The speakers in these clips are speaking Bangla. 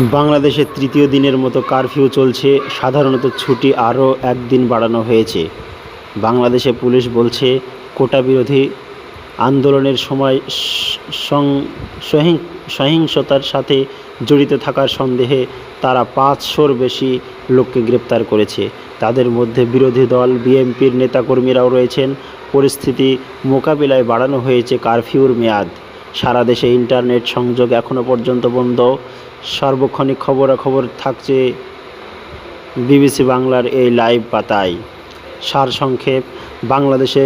বাংলাদেশে তৃতীয় দিনের মতো কারফিউ চলছে। সাধারণত ছুটি আরও একদিন বাড়ানো হয়েছে। বাংলাদেশে পুলিশ বলছে, কোটা বিরোধী আন্দোলনের সময় সহিংসতার সাথে জড়িত থাকার সন্দেহে তারা পাঁচশোর বেশি লোককে গ্রেপ্তার করেছে। তাদের মধ্যে বিরোধী দল, বিএনপির নেতাকর্মীরাও রয়েছেন। পরিস্থিতি মোকাবিলায় বাড়ানো হয়েছে কারফিউর মেয়াদ। সারা দেশে ইন্টারনেট সংযোগ এখনও পর্যন্ত বন্ধ। সার্বক্ষণিক খবরাখবর থাকছে বিবিসি বাংলার এই লাইভ পাতায়। সারসংক্ষেপ বাংলাদেশে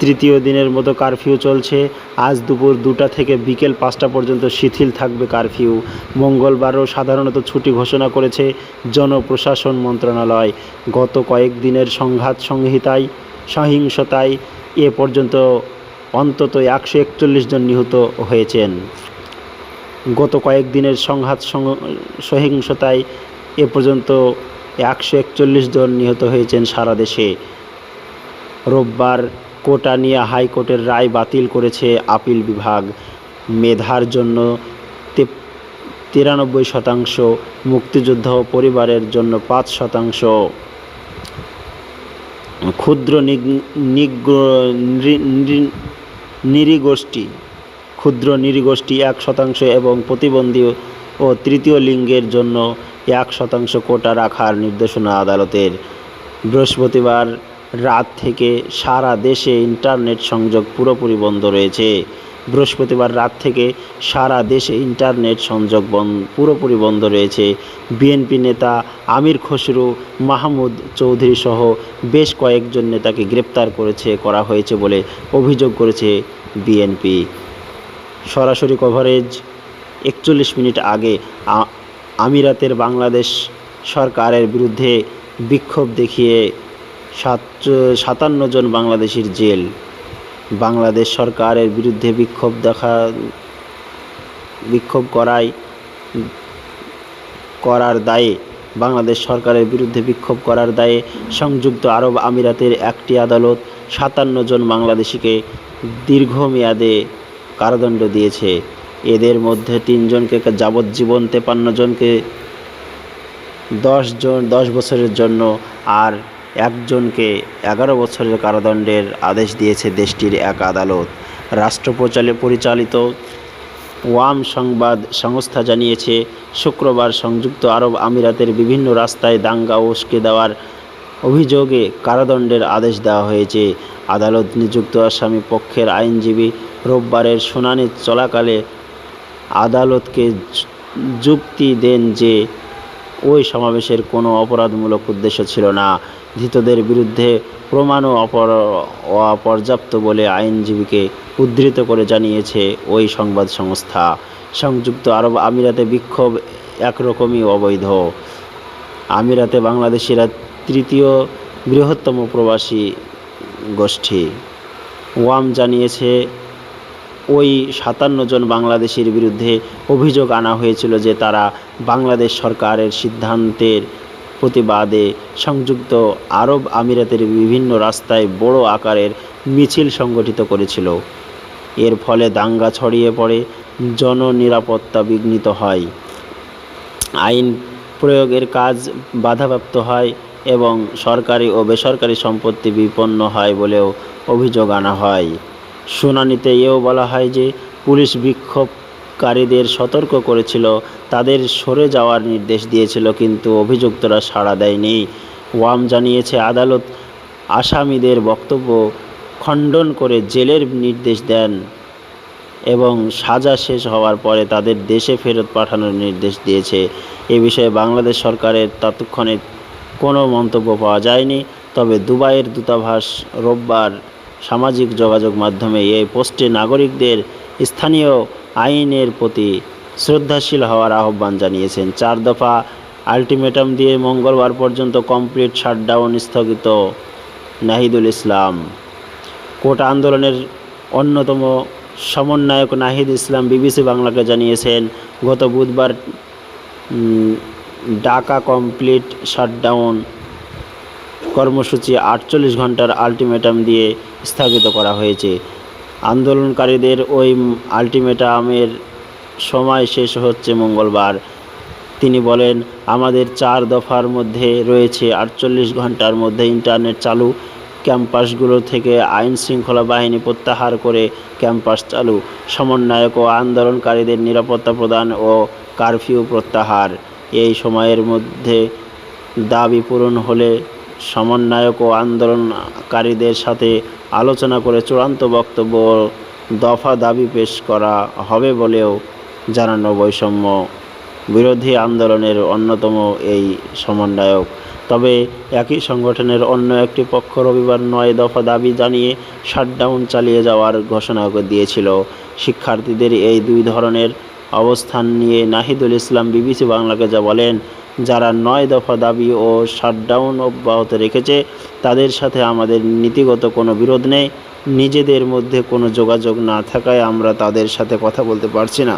তৃতীয় দিনের মতো কারফিউ চলছে। আজ দুপুর দুটা থেকে বিকেল পাঁচটা পর্যন্ত শিথিল থাকবে কারফিউ। মঙ্গলবারও সাধারণত ছুটি ঘোষণা করেছে জনপ্রশাসন মন্ত্রণালয়। গত কয়েকদিনের সংঘাত সংহিতায়, সহিংসতায় এ পর্যন্ত অন্তত একশো একচল্লিশ জন নিহত হয়েছেন। গত কয়েকদিনের সংঘাত সহিংসতায় এ পর্যন্ত একশো একচল্লিশ জন নিহত হয়েছেন সারা দেশে। রোববার কোটা নিয়ে হাইকোর্টের রায় বাতিল করেছে আপিল বিভাগ। মেধার জন্য তিরানব্বই শতাংশ, মুক্তিযোদ্ধা ও পরিবারের জন্য পাঁচ শতাংশ। ক্ষুদ্র নৃগোষ্ঠী ক্ষুদ্র নৃগোষ্ঠী এক শতাংশ এবং প্রতিবন্ধী ও তৃতীয় লিঙ্গের জন্য এক শতাংশ কোটা রাখার নির্দেশনা আদালতের। বৃহস্পতিবার রাত থেকে সারা দেশে ইন্টারনেট সংযোগ পুরোপুরি বন্ধ রয়েছে। বৃহস্পতিবার রাত থেকে সারা দেশে ইন্টারনেট সংযোগ পুরোপুরি বন্ধ রয়েছে। বিএনপি নেতা আমির খসরু, মাহমুদ চৌধুরী সহ বেশ কয়েকজন নেতাকে গ্রেপ্তার করেছে, করা হয়েছে বলে অভিযোগ করেছে বিএনপি। সরাসরি কভারেজ একচল্লিশ মিনিট আগে আমিরাতের বাংলাদেশ সরকারের বিরুদ্ধে বিক্ষোভ দেখিয়ে সাত, সাতান্ন জন বাংলাদেশির জেল। বাংলাদেশ সরকারের বিরুদ্ধে বিক্ষোভ দেখা, বিক্ষোভ করায় করার দায়ে, বাংলাদেশ সরকারের বিরুদ্ধে বিক্ষোভ করার দায়ে সংযুক্ত আরব আমিরাতের একটি আদালত সাতান্ন জন বাংলাদেশিকে দীর্ঘমেয়াদে কারাদণ্ড দিয়েছে। এদের মধ্যে তিনজনকে যাবজ্জীবন তেপান্ন জনকে দশ জন, দশ বছরের জন্য আর একজনকে এগারো বছরের কারাদণ্ডের আদেশ দিয়েছে দেশটির এক আদালত। রাষ্ট্রপ্রচালে পরিচালিত ওয়াম সংবাদ সংস্থা জানিয়েছে, শুক্রবার সংযুক্ত আরব আমিরাতের বিভিন্ন রাস্তায় দাঙ্গা উস্কে দেওয়ার অভিযোগে কারাদণ্ডের আদেশ দেওয়া হয়েছে। আদালত নিযুক্ত আসামি পক্ষের আইনজীবী রোববারের শুনানি চলাকালে আদালতকে যুক্তি দেন যে ওই সমাবেশের কোনো অপরাধমূলক উদ্দেশ্য ছিল না। ধৃতদের বিরুদ্ধে প্রমাণও অপর, অপর্যাপ্ত বলে আইনজীবীকে উদ্ধৃত করে জানিয়েছে ওই সংবাদ সংস্থা। সংযুক্ত আরব আমিরাতে বিক্ষোভ একরকমই অবৈধ। আমিরাতে বাংলাদেশিরা তৃতীয় বৃহত্তম প্রবাসী গোষ্ঠী। ওয়াম জানিয়েছে ওই সাতান্ন জন বাংলাদেশির বিরুদ্ধে অভিযোগ আনা হয়েছিল যে তারা বাংলাদেশ সরকারের সিদ্ধান্তের প্রতিবাদে সংযুক্ত আরব আমিরাতের বিভিন্ন রাস্তায় বড় আকারের মিছিল সংগঠিত করেছিল। এর ফলে দাঙ্গা ছড়িয়ে পড়ে, জননিরাপত্তা বিঘ্নিত হয়। আইন প্রয়োগের কাজ বাধাপ্রাপ্ত হয় এবং সরকারি ও বেসরকারি সম্পত্তি বিপন্ন হয় বলেও অভিযোগ আনা হয়। শুনানিতে এও বলা হয় যে পুলিশ বিক্ষোভকারীদের সতর্ক করেছিল, তাদের সরে যাওয়ার নির্দেশ দিয়েছিল, কিন্তু অভিযুক্তরা সাড়া দেয়নি। ওয়াম জানিয়েছে, আদালত আসামিদের বক্তব্য খণ্ডন করে জেলের নির্দেশ দেন এবং সাজা শেষ হওয়ার পরে তাদের দেশে ফেরত পাঠানোর নির্দেশ দিয়েছে। এ বিষয়ে বাংলাদেশ সরকারের ততক্ষণে কোনো মন্তব্য পাওয়া যায়নি, তবে দুবাইয়ের দূতাবাস রোববার সামাজিক যোগাযোগ মাধ্যমে এই পোস্টে নাগরিকদের স্থানীয় আইনের প্রতি শ্রদ্ধাশীল হওয়ার আহ্বান জানিয়েছেন। চার দফা আলটিমেটাম দিয়ে মঙ্গলবার পর্যন্ত কমপ্লিট শাটডাউন স্থগিত নাহিদুল ইসলাম। কোটা আন্দোলনের অন্যতম সমন্বয়ক নাহিদ ইসলাম বিবিসি বাংলাকে জানিয়েছেন, গত বুধবার ঢাকা কমপ্লিট শাটডাউন কর্মসূচি আটচল্লিশ ঘণ্টার আলটিমেটাম দিয়ে স্থগিত করা হয়েছে। আন্দোলনকারীদের ওই আলটিমেটামের সময় শেষ হচ্ছে মঙ্গলবার। তিনি বলেন, আমাদের চার দফার মধ্যে রয়েছে আটচল্লিশ ঘণ্টার মধ্যে ইন্টারনেট চালু, ক্যাম্পাসগুলো থেকে আইন শৃঙ্খলা বাহিনী প্রত্যাহার করে ক্যাম্পাস চালু, সমন্বয়ক ও আন্দোলনকারীদের নিরাপত্তা প্রদান ও কারফিউ প্রত্যাহার। এই সময়ের মধ্যে দাবি পূরণ হলে সমন্বয়ক ও আন্দোলনকারীদের সাথে আলোচনা করে চূড়ান্ত বক্তব্য দফা দাবি পেশ করা হবে বলেও জানানো বৈষম্য বিরোধী আন্দোলনের অন্যতম এই সমন্বয়ক। তবে একই সংগঠনের অন্য একটি পক্ষ রবিবার নয় দফা দাবি জানিয়ে শাটডাউন চালিয়ে যাওয়ার ঘোষণা দিয়েছিল। শিক্ষার্থীদের এই দুই ধরনের অবস্থান নিয়ে নাহিদুল ইসলাম বিবিসি বাংলাকে যা বলেন যারা নয় দফা দাবি ও শাটডাউন অব্যাহত রেখেছে, তাদের সাথে আমাদের নীতিগত কোনো বিরোধ নেই। নিজেদের মধ্যে কোনো যোগাযোগ না থাকায় আমরা তাদের সাথে কথা বলতে পারছি না।